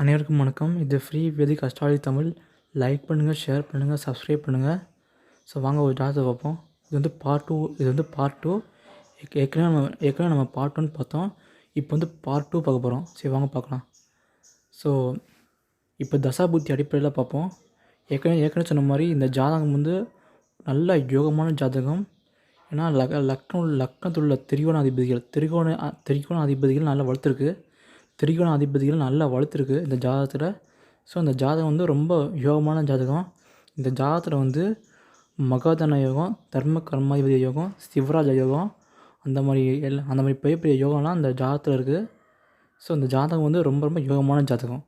அனைவருக்கும் வணக்கம். இது free Vedic astrology Tamil. Like பண்ணுங்கள் ஷேர் பண்ணுங்கள் சப்ஸ்கிரைப் பண்ணுங்கள் ஸோ வாங்க ஒரு ஜாதகத்தை பார்ப்போம். இது வந்து பார்ட் டூ இது வந்து பார்ட் டூ ஏற்கனவே நம்ம ஏற்கனவே நம்ம பார்ட் ஒன் பார்த்தோம். இப்போ வந்து பார்ட் டூ பார்க்க போகிறோம் சரி வாங்க பார்க்கலாம். ஸோ இப்போ தசாபுத்தி அடிப்படையில் பார்ப்போம். ஏற்கனவே ஏற்கனவே சொன்ன மாதிரி இந்த ஜாதகம் வந்து நல்ல யோகமான ஜாதகம். ஏன்னா லக் லக்னம் லக்னத்தில் உள்ள திரிகோண அதிபதிகள் திரிகோண அ- திரிகோண அதிபதிகள் நல்லா வளர்த்துருக்கு. திரிகோண அதிபதிகள் நல்லா வளர்த்துருக்கு இந்த ஜாதகத்தில். ஸோ இந்த ஜாதகம் வந்து ரொம்ப யோகமான ஜாதகம். இந்த ஜாதகத்தில் வந்து மகாதன யோகம் தர்ம கர்மாதிபதி யோகம் சிவராஜ யோகம் அந்த மாதிரி எல்லா அந்த மாதிரி பெரிய பெரிய யோகம்லாம் அந்த ஜாதகத்தில் இருக்குது ஸோ இந்த ஜாதகம் வந்து ரொம்ப ரொம்ப யோகமான ஜாதகம்.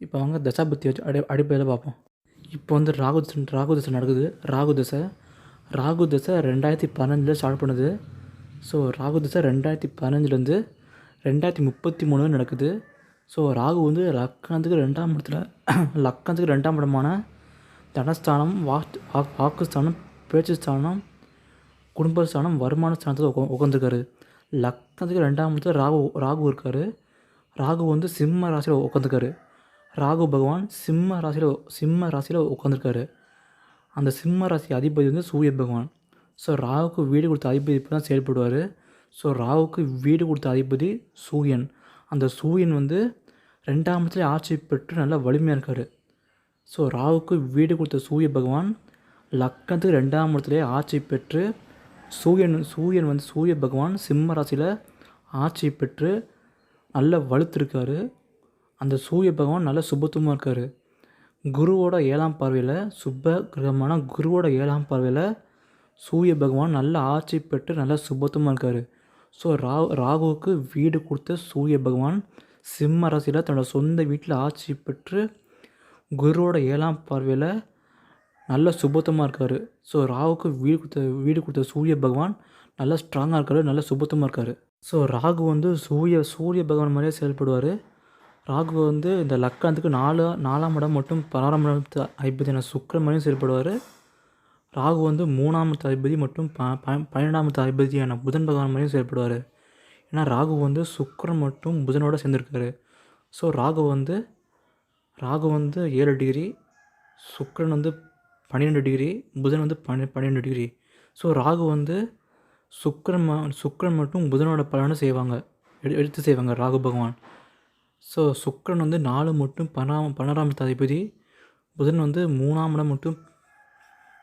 இப்போ வாங்க தசாபத்தி வச்சு அடி அடிப்படையில் பார்ப்போம். இப்போ வந்து ராகு தசை ராகு தசை நடக்குது. ராகு தசை ராகு தசை ரெண்டாயிரத்தி பதினஞ்சில் ஸ்டார்ட் பண்ணுது. ஸோ ராகு தசை ரெண்டாயிரத்தி பதினஞ்சுலேருந்து ரெண்டாயிரத்தி முப்பத்தி மூணு நடக்குது. ஸோ ராகு வந்து லக்கணத்துக்கு ரெண்டாம் இடத்துல லக்கணத்துக்கு ரெண்டாம் இடமான தனஸ்தானம் வாஸ்து வாக்குஸ்தானம் பேச்சு ஸ்தானம் குடும்பஸ்தானம் வருமான ஸ்தானத்தில் உட்கா உட்காந்துருக்காரு லக்னத்துக்கு ரெண்டாம் இடத்துல ராகு ராகு இருக்கார். ராகு வந்து சிம்ம ராசியில் உட்காந்துருக்காரு ராகு பகவான் சிம்ம ராசியில் சிம்ம ராசியில் உட்காந்துருக்காரு அந்த சிம்ம ராசி அதிபதி வந்து சூரிய பகவான். ஸோ ராகுக்கு வீடு கொடுத்த அதிபதி இப்போ தான் செயல்படுவார். ஸோ ராவுக்கு வீடு கொடுத்த அதிபதி சூரியன். அந்த சூரியன் வந்து ரெண்டாம் இடத்துல ஆட்சி பெற்று நல்லா வலிமையாக இருக்கார். ஸோ ராவுக்கு வீடு கொடுத்த சூரிய பகவான் லக்னத்துக்கு ரெண்டாம் இடத்துல ஆட்சி பெற்று சூரியன் சூரியன் வந்து சூரிய பகவான் சிம்ம ராசியில் ஆட்சி பெற்று நல்ல வலுத்திருக்காரு. அந்த சூரிய பகவான் நல்ல சுபத்துவமாக இருக்கார். குருவோட ஏழாம் பார்வையில் சுப கிரகமான குருவோட ஏழாம் பார்வையில் சூரிய பகவான் நல்ல ஆட்சி பெற்று நல்ல சுபத்துவமாக இருக்கார். ஸோ ரா ராகுவுக்கு வீடு கொடுத்த சூரிய பகவான் சிம்ம ராசியில் தன்னோட சொந்த வீட்டில் ஆட்சி பெற்று குருவோட ஏழாம் பார்வையில் நல்ல சுபத்தமாக இருக்கார். ஸோ ராகுக்கு வீடு கொடுத்த வீடு கொடுத்த சூரிய பகவான் நல்லா ஸ்ட்ராங்காக இருக்காரு நல்ல சுபத்தமாக இருக்கார். ஸோ ராகு வந்து சூரிய சூரிய பகவான் மாதிரியே செயல்படுவார். ராகு வந்து இந்த லக்கணத்துக்கு நாலு நாலாம் இடம் மட்டும் பதினாறாம் இடத்து ஐம்பதியான சுக்கரன் மாதிரியும் செயல்படுவார். ராகு வந்து மூணாம் தளபதி அதிபதி மற்றும் ப பன்னெண்டாம் பன்னிரெண்டாம் அதிபதியான புதன் பகவான் மாதிரியும் செயல்படுவார். ஏன்னா ராகு வந்து சுக்கரன் மற்றும் புதனோடு சேர்ந்துருக்காரு. ஸோ ராகு வந்து ராகு வந்து ஏழு டிகிரி சுக்கரன் வந்து பன்னிரெண்டு டிகிரி புதன் வந்து பன்னெ பன்னிரெண்டு டிகிரி. ஸோ ராகு வந்து சுக்கரன் சுக்கரன் மட்டும் புதனோட பலனை செய்வாங்க. எடு எடுத்து செய்வாங்க ராகு பகவான். ஸோ சுக்கரன் வந்து நாலு மட்டும் பன்னெண்டாம் பன்னெண்டாம் இடத்து அதிபதி புதன் வந்து மூணாம் இடம் மட்டும்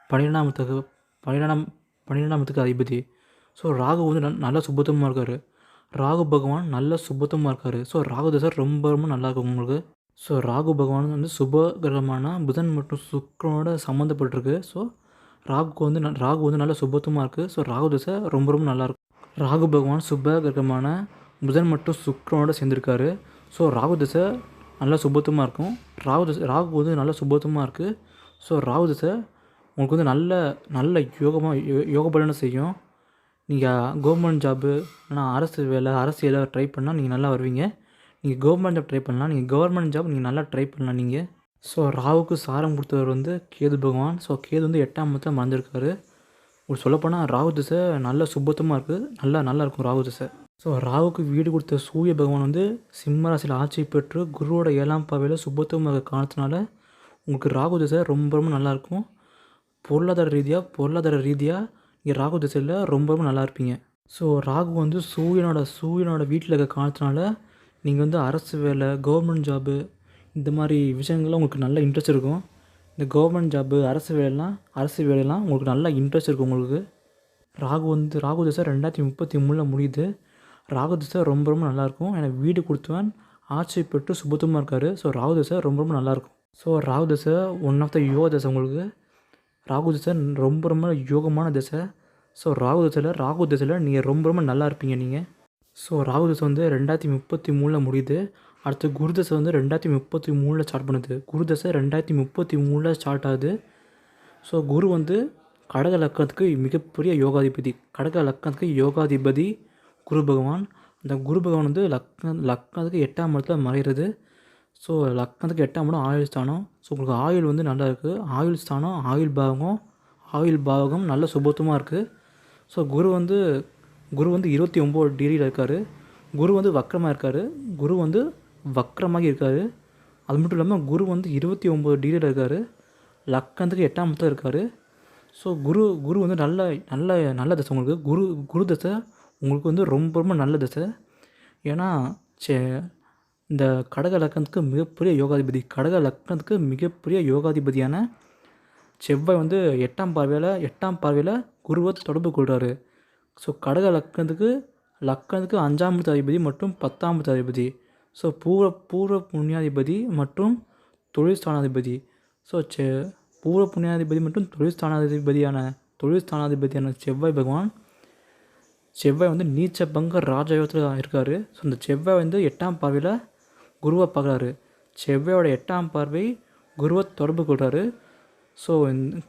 பன்னிரெண்டாம் இடத்துக்கு பன்னிரெண்டாம் பன்னிரெண்டாம் அதிபதி. ஸோ ராகு வந்து நல் நல்ல சுபத்தமாக இருக்கார். ராகு பகவான் நல்ல சுபத்தமாக இருக்கார். ஸோ ராகு தசை ரொம்ப ரொம்ப நல்லா இருக்கும் உங்களுக்கு. ஸோ ராகு பகவான் வந்து சுப கிரகமான புதன் மற்றும் சுக்ரனோட சம்மந்தப்பட்டிருக்கு ஸோ ராகுக்கு வந்து ராகு வந்து நல்ல சுபத்துவமாக இருக்குது ஸோ ராகு தசை ரொம்ப ரொம்ப நல்லாயிருக்கும் ராகு பகவான் சுப கிரகமான புதன் மற்றும் சுக்கிரனோட சேர்ந்துருக்காரு. ஸோ ராகு தசை நல்லா சுபத்துவமாக இருக்கும். ராகு தசை ராகு வந்து நல்லா சுபத்துவமாக இருக்குது ஸோ ராகு தசை உங்களுக்கு வந்து நல்ல நல்ல யோகமாக யோ- யோக பலனை செய்யும். நீங்கள் கவர்மெண்ட் ஜாப்பு இல்லைனா அரசு வேலை அரசியலை ட்ரை பண்ணால் நீங்கள் நல்லா வருவீங்க. நீங்கள் கவர்மெண்ட் ஜாப் ட்ரை பண்ணலாம். நீங்கள் கவர்மெண்ட் ஜாப் நீங்கள் நல்லா ட்ரை பண்ணலாம் நீங்கள் ஸோ ராவுக்கு சாரம் கொடுத்தவர் வந்து கேது பகவான். ஸோ கேது வந்து எட்டாம் மதத்தில் மறந்துருக்காரு உங்களுக்கு சொல்லப்போனால் ராகு திசை நல்ல சுபத்தமாக இருக்குது நல்லா நல்லா இருக்கும் ராகு திசை. ஸோ ராவுக்கு வீடு கொடுத்த சூரிய பகவான் வந்து சிம்மராசியில் ஆட்சி பெற்று குருவோட ஏழாம் பாவையில் சுபத்துவமாக காரணத்தினால உங்களுக்கு ராகு திசை ரொம்ப ரொம்ப நல்லாயிருக்கும் பொருளாதார ரீதியாக பொருளாதார ரீதியாக நீங்கள் ராகு திசையில் ரொம்ப ரொம்ப நல்லா இருப்பீங்க. ஸோ ராகு வந்து சூரியனோட சூரியனோட வீட்டில் இருக்க காலத்தினால நீங்கள் வந்து அரசு வேலை கவர்மெண்ட் ஜாபு இந்த மாதிரி விஷயங்கள்லாம் உங்களுக்கு நல்ல இன்ட்ரெஸ்ட் இருக்கும். இந்த கவர்மெண்ட் ஜாபு அரசு வேலைலாம் அரசு வேலைலாம் உங்களுக்கு நல்ல இன்ட்ரெஸ்ட் இருக்கும் உங்களுக்கு. ராகு வந்து ராகு திசை ரெண்டாயிரத்தி முப்பத்தி மூணில் முடியுது. ராகு திசை ரொம்ப ரொம்ப நல்லாயிருக்கும் எனக்கு வீடு கொடுத்தவன் ஆட்சி பெற்று சுபத்துவமாக இருக்கார். ஸோ ராகு திசை ரொம்ப ரொம்ப நல்லாயிருக்கும் ஸோ ராகு திசை ஒன் ஆஃப் த யோக திசை உங்களுக்கு. ராகு திசை ரொம்ப ரொம்ப யோகமான திசை. ஸோ ராகு திசையில் ராகு திசையில் நீங்கள் ரொம்ப ரொம்ப நல்லா இருப்பீங்க நீங்கள் ஸோ ராகு திசை வந்து ரெண்டாயிரத்தி முப்பத்தி மூணில் முடியுது. அடுத்து குரு தசை வந்து ரெண்டாயிரத்தி முப்பத்தி மூணில் ஸ்டார்ட் பண்ணுது. குரு தசை ரெண்டாயிரத்தி முப்பத்தி மூணில் ஸ்டார்ட் ஆகுது. ஸோ குரு வந்து கடக லக்கணத்துக்கு மிகப்பெரிய யோகாதிபதி. கடக லக்கணத்துக்கு யோகாதிபதி குரு பகவான். அந்த குரு பகவான் வந்து லக்ன லக்கணத்துக்கு எட்டாம் இடத்துல மறைகிறது. ஸோ லக்னத்துக்கு எட்டாம் இடம் ஆயுள் ஸ்தானம். ஸோ உங்களுக்கு ஆயுள் வந்து நல்லா இருக்குது ஆயுள் ஸ்தானம் ஆயுள் பாவகம் ஆயுள் பாவகம் நல்ல சுபத்துவமாக இருக்குது ஸோ குரு வந்து குரு வந்து இருபத்தி ஒம்பது டிகிரியில் இருக்கார். குரு வந்து வக்கரமாக இருக்கார். குரு வந்து வக்கரமாகி இருக்கார். அது மட்டும் இல்லாமல் குரு வந்து இருபத்தி ஒம்பது டிகிரியில் இருக்கார். லக்கணத்துக்கு எட்டாம் இடத்துல இருக்கார். ஸோ குரு குரு வந்து நல்ல நல்ல நல்ல தசை உங்களுக்கு. குரு குரு தசை உங்களுக்கு வந்து ரொம்ப ரொம்ப நல்ல தசை. ஏன்னா சே இந்த கடக லக்கணத்துக்கு மிகப்பெரிய யோகாதிபதி கடக லக்கணத்துக்கு மிகப்பெரிய யோகாதிபதியான செவ்வாய் வந்து எட்டாம் பார்வையில் எட்டாம் பார்வையில் குருவை தொடர்பு கொள்கிறாரு ஸோ கடக லக்னத்துக்கு லக்கணத்துக்கு அஞ்சாம் அதிபதி மற்றும் பத்தாம் அதிபதி ஸோ பூர்வ பூர்வ புண்ணியாதிபதி மற்றும் தொழில் ஸ்தானாதிபதி. ஸோ செ பூர்வ புண்ணியாதிபதி மற்றும் தொழில் ஸ்தானாதிபதியான தொழில் ஸ்தானாதிபதியான செவ்வாய் பகவான் செவ்வாய் வந்து நீச்ச பங்க ராஜயோகத்தில் இருக்கார். ஸோ இந்த செவ்வாய் வந்து எட்டாம் பார்வையில் குருவை பார்க்குறாரு செவ்வாயோட எட்டாம் பார்வை குருவை தொடர்பு கொள்கிறாரு ஸோ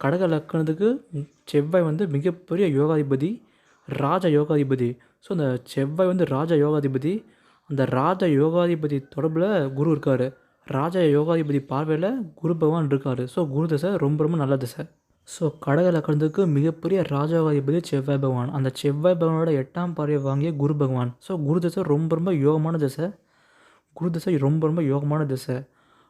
கடக லக்கணத்துக்கு செவ்வாய் வந்து மிகப்பெரிய யோகாதிபதி ராஜ யோகாதிபதி. ஸோ அந்த செவ்வாய் வந்து ராஜ யோகாதிபதி. அந்த ராஜ யோகாதிபதி தொடர்பில் குரு இருக்கார். ராஜ யோகாதிபதி பார்வையில் குரு பகவான் இருக்கார். ஸோ குரு தசை ரொம்ப ரொம்ப நல்ல தசை. ஸோ கடக லக்கணத்துக்கு மிகப்பெரிய ராஜயோகாதிபதி செவ்வாய் பகவான். அந்த செவ்வாய் பகவானோட எட்டாம் பார்வையை வாங்கிய குரு பகவான். ஸோ குரு தசை ரொம்ப ரொம்ப யோகமான தசை. குரு தசை ரொம்ப ரொம்ப யோகமான தசை.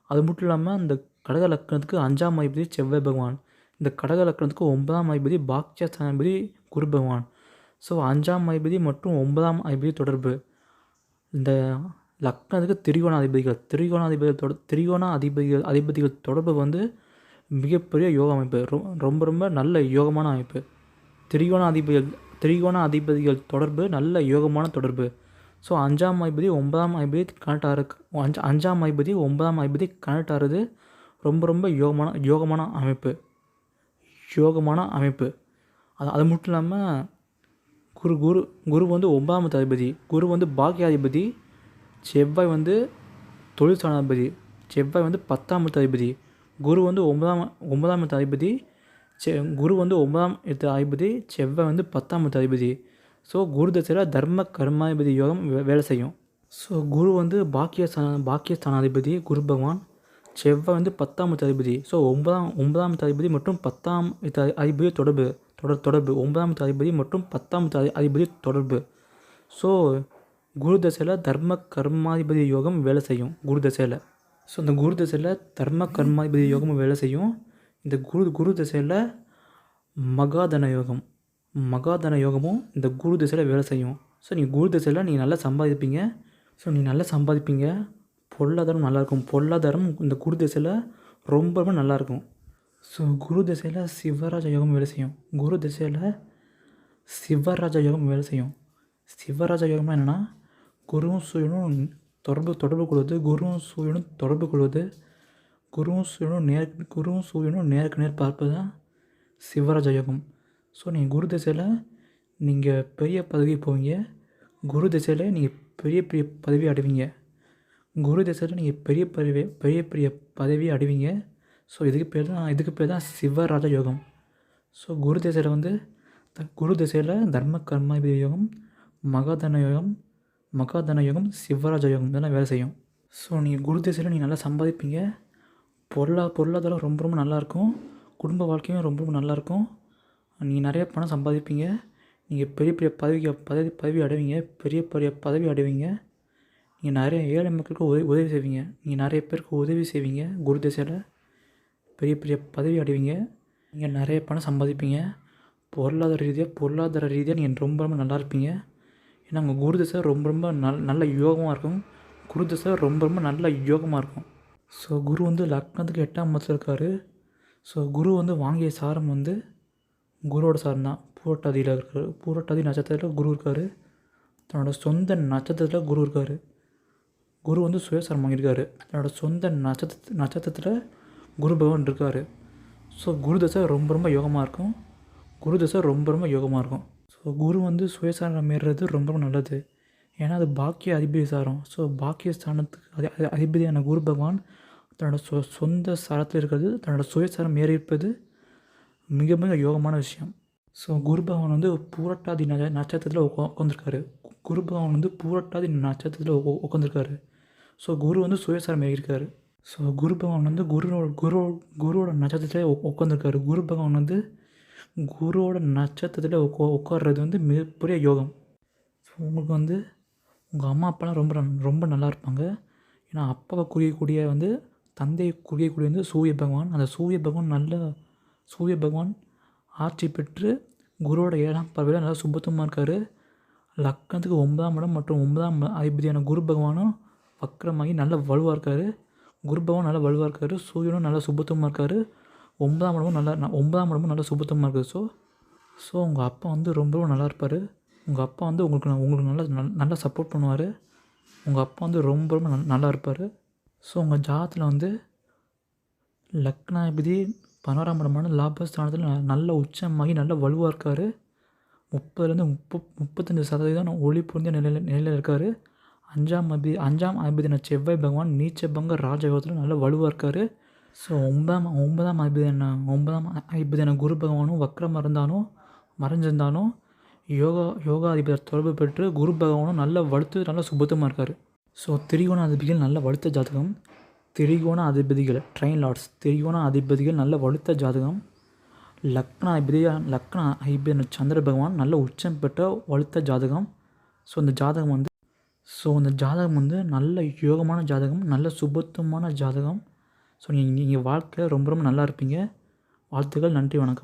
அது மட்டும் இல்லாமல் இந்த கடக லக்கணத்துக்கு அஞ்சாம் அதிபதி செவ்வாய் பகவான். இந்த கடக லக்கணத்துக்கு ஒன்பதாம் அதிபதி பாக்கியஸ்தானாதிபதி குரு பகவான். ஸோ அஞ்சாம் அதிபதி மற்றும் ஒன்பதாம் அதிபதி தொடர்பு. இந்த லக்னத்துக்கு திரிகோண அதிபதிகள் திரிகோண அதிபதிகள் தொட திரிகோண அதிபதிகள் அதிபதிகள் தொடர்பு வந்து மிகப்பெரிய யோக அமைப்பு. ரொ- ரொம்ப ரொம்ப நல்ல யோகமான அமைப்பு. திரிகோண அதிபதிகள் திரிகோண அதிபதிகள் தொடர்பு நல்ல யோகமான தொடர்பு. ஸோ அஞ்சாம் ஐபதி ஒன்பதாம் ஐபதி கனெக்ட் ஆகிருக்கு அஞ்சு அஞ்சாம் ஐபதி ஒன்பதாம் ஐபதி கனெக்ட் ஆகிறது ரொம்ப ரொம்ப யோகமான யோகமான அமைப்பு. யோகமான அமைப்பு. அது அது மட்டும் இல்லாமல் குரு குரு குரு வந்து ஒன்பதாம் அதிபதி. குரு வந்து பாக்கியாதிபதி. செவ்வாய் வந்து தொழில் ஸ்தானாதிபதி செவ்வாய் வந்து பத்தாம் அதிபதி. குரு வந்து ஒன்பதாம் ஒன்பதாம் அதிபதி. செ குரு வந்து ஒன்பதாம் இடத்து அதிபதி. செவ்வாய் வந்து பத்தாம் அதிபதி. ஸோ குரு தசையில் தர்ம கர்மாதிபதி யோகம் வே- வேலை செய்யும். ஸோ குரு வந்து பாக்கியஸ்தான பாக்கியஸ்தானாதிபதி குரு பகவான். செவ்வாய் வந்து பத்தாம் அதிபதி. ஸோ ஒன்பதாம் ஒன்பதாம் அதிபதி மற்றும் பத்தாம் அதிபதி தொடர்பு. தொடர் தொடர்பு. ஒன்பதாம் அதிபதி மற்றும் பத்தாம் அதிபதி தொடர்பு. ஸோ குரு தசையில் தர்ம கர்மாதிபதி யோகம் வேலை செய்யும். குரு தசையில். ஸோ இந்த குரு தசையில் தர்ம கர்மாதிபதி யோகம் வேலை செய்யும். இந்த குரு குரு தசையில் மகாதன யோகம். மகாதன யோகமும் இந்த குரு திசையில் வேலை செய்யும். ஸோ நீங்கள் குரு திசையில் நீங்கள் நல்லா சம்பாதிப்பீங்க. ஸோ நீங்கள் நல்லா சம்பாதிப்பீங்க. பொருளாதாரம் நல்லாயிருக்கும் பொருளாதாரம் இந்த குரு திசையில் ரொம்ப ரொம்ப நல்லாயிருக்கும் ஸோ குரு திசையில் சிவராஜ யோகம் வேலை செய்யும். குரு திசையில் சிவராஜ யோகம் வேலை செய்யும். சிவராஜ யோகம்னா என்னென்னா குருவும் சூரியனும் தொடர்பு தொடர்பு கொள்வது குருவும் சூரியனும் தொடர்பு கொள்வது குருவும் சூரியனும் நேர் குருவும் சூரியனும் நேருக்கு நேர் பார்ப்பது தான் சிவராஜ யோகம். ஸோ நீங்கள் குரு திசையில் நீங்கள் பெரிய பதவி போவீங்க. குரு திசையில் நீங்கள் பெரிய பெரிய பதவி அடைவீங்க. குரு திசையில் நீங்கள் பெரிய பதவி பெரிய பெரிய பதவி அடைவீங்க. ஸோ இதுக்கு பேர் தான் இதுக்கு பேர் தான் சிவராஜ யோகம். ஸோ குரு திசையில் வந்து த குரு திசையில் தர்ம கர்மாதிபதி யோகம் மகாதன யோகம் மகாதன யோகம் சிவராஜ யோகம் இதெல்லாம் வேலை செய்யும். ஸோ நீங்கள் குரு திசையில் நீங்கள் நல்லா சம்பாதிப்பீங்க. பொருளா பொருளாதாரம் ரொம்ப ரொம்ப நல்லாயிருக்கும் குடும்ப வாழ்க்கையும் ரொம்ப ரொம்ப நல்லாயிருக்கும் நீங்கள் நிறைய பணம் சம்பாதிப்பீங்க. நீங்கள் பெரிய பெரிய பதவிக்கு பதவி பதவி அடைவீங்க. பெரிய பெரிய பதவி அடைவீங்க. நீங்கள் நிறைய ஏழை மக்களுக்கு உதவி உதவி செய்வீங்க. நீங்கள் நிறைய பேருக்கு உதவி செய்வீங்க. குரு தசையில் பெரிய பெரிய பதவி அடைவீங்க. நீங்கள் நிறைய பணம் சம்பாதிப்பீங்க. பொருளாதார ரீதியாக பொருளாதார ரீதியாக நீங்கள் ரொம்ப ரொம்ப நல்லா இருப்பீங்க. ஏன்னா உங்கள் குரு தசை ரொம்ப ரொம்ப நல் நல்ல யோகமாக இருக்கும். குரு தசை ரொம்ப ரொம்ப நல்ல யோகமாக இருக்கும். ஸோ குரு வந்து லக்னத்துக்கு எட்டாம் மாதத்தில் இருக்கார். ஸோ குரு வந்து வாங்கிய சாரம் வந்து குருவோட சாரம் தான் பூரட்டாதியில் இருக்கார். பூரட்டாதி நட்சத்திரத்தில் குரு இருக்கார். தன்னோட சொந்த நட்சத்திரத்தில் குரு இருக்கார். குரு வந்து சுயசாரம் வாங்கியிருக்காரு. தன்னோட சொந்த நட்சத்திர நட்சத்திரத்தில் குரு பகவான் இருக்கார். ஸோ குரு தசை ரொம்ப ரொம்ப யோகமாக இருக்கும். குரு தசை ரொம்ப ரொம்ப யோகமாக இருக்கும். ஸோ குரு வந்து சுயசாரம் ஏறுறது ரொம்ப ரொம்ப நல்லது. ஏன்னா அது பாக்கிய அதிபதி சாரம். ஸோ பாக்கிய ஸ்தானத்துக்கு அதி- அதிபதியான குரு பகவான் தன்னோட சொ சொந்த சாரத்தில் இருக்கிறது தன்னோட சுயசாரம் ஏறி இருப்பது மிக மிக யோகமான விஷயம். ஸோ குரு பகவான் வந்து பூரட்டாதி ந நட்சத்திரத்தில் உட்கா உட்காந்துருக்காரு குரு பகவான் வந்து பூரட்டாதி நட்சத்திரத்தில் உட்காந்துருக்காரு ஸோ குரு வந்து சுயசாரம் ஏறியிருக்காரு ஸோ குரு பகவான் வந்து குருவோட குரு குருவோட நட்சத்திரத்தில் உட்காந்துருக்காரு குரு பகவான் வந்து குருவோட நட்சத்திரத்தில் உட்கா உட்கார்றது வந்து மிகப்பெரிய யோகம். ஸோ உங்களுக்கு வந்து உங்கள் அம்மா அப்பாலாம் ரொம்ப ரொம்ப நல்லா இருப்பாங்க. ஏன்னா அப்பாவை குறியக்கூடிய வந்து தந்தையை குறியக்கூடிய வந்து சூரிய பகவான். அந்த சூரிய பகவான் நல்ல சூரிய பகவான் ஆட்சி பெற்று குருவோட ஏழாம் பார்வையில் நல்லா சுபத்துவமாக இருக்கார். லக்னத்துக்கு ஒன்பதாம் இடம் மற்றும் ஒன்பதாம் அதிபதியான குரு பகவானும் வக்கரமாகி நல்ல வலுவாக இருக்கார். குரு பகவான் நல்லா வலுவாக இருக்கார். சூரியனும் நல்லா சுபத்துவமாக இருக்கார். ஒன்பதாம் இடமும் நல்லா ந- ஒன்பதாம் இடமும் நல்லா சுபத்துவமாக இருக்குது ஸோ ஸோ உங்கள் அப்பா வந்து ரொம்பவும் நல்லா இருப்பார். உங்கள் அப்பா வந்து உங்களுக்கு ந- உங்களுக்கு நல்லா நல்- நல்லா சப்போர்ட் பண்ணுவார். உங்கள் அப்பா வந்து ரொம்ப ரொம்ப நல்- நல்லா இருப்பார். ஸோ உங்கள் ஜாதத்தில் வந்து லக்னாதிபதி பதினோராம் இடமான லாபஸ்தானத்தில் நல்ல உச்சமாகி நல்ல வலுவாக இருக்கார். முப்பதுலேருந்து முப்ப முப்பத்தஞ்சு சதவீதம் ஒளி பொருந்திய நிலையில் நிலையில் இருக்கார். அஞ்சாம் அபி அஞ்சாம் அதிபதியான செவ்வாய் பகவான் நீச்சபங்க ராஜயோகத்தில் நல்ல வலுவாக இருக்கார். ஸோ ஒன்பதாம் ஒன்பதாம் அதிபதியான ஒன்பதாம் அதிபதியான குரு பகவானும் வக்கரமாக இருந்தாலும் மறைஞ்சிருந்தாலும் யோகா யோகா தொடர்பு பெற்று குரு பகவானும் நல்ல வலுத்து நல்ல சுபத்தமாக இருக்கார். ஸோ திரிகோண அதிபதிகள் நல்ல வலுத்த ஜாதகம். திரிகோண அதிபதிகள் ட்ரெயின் லார்ட்ஸ் திரிகோண அதிபதிகள் நல்ல வலுத்த ஜாதகம். லக்ன அதிபதியாக லக்ன அதிபதி சந்திர பகவான் நல்ல உச்சம் பெற்ற வலுத்த ஜாதகம். ஸோ இந்த ஜாதகம் வந்து ஸோ இந்த ஜாதகம் வந்து நல்ல யோகமான ஜாதகம் நல்ல சுபத்துவமான ஜாதகம். ஸோ நீங்கள் நீங்கள் வாழ்க்கையில் ரொம்ப ரொம்ப நல்லா இருப்பீங்க. வாழ்த்துக்கள் நன்றி வணக்கம்.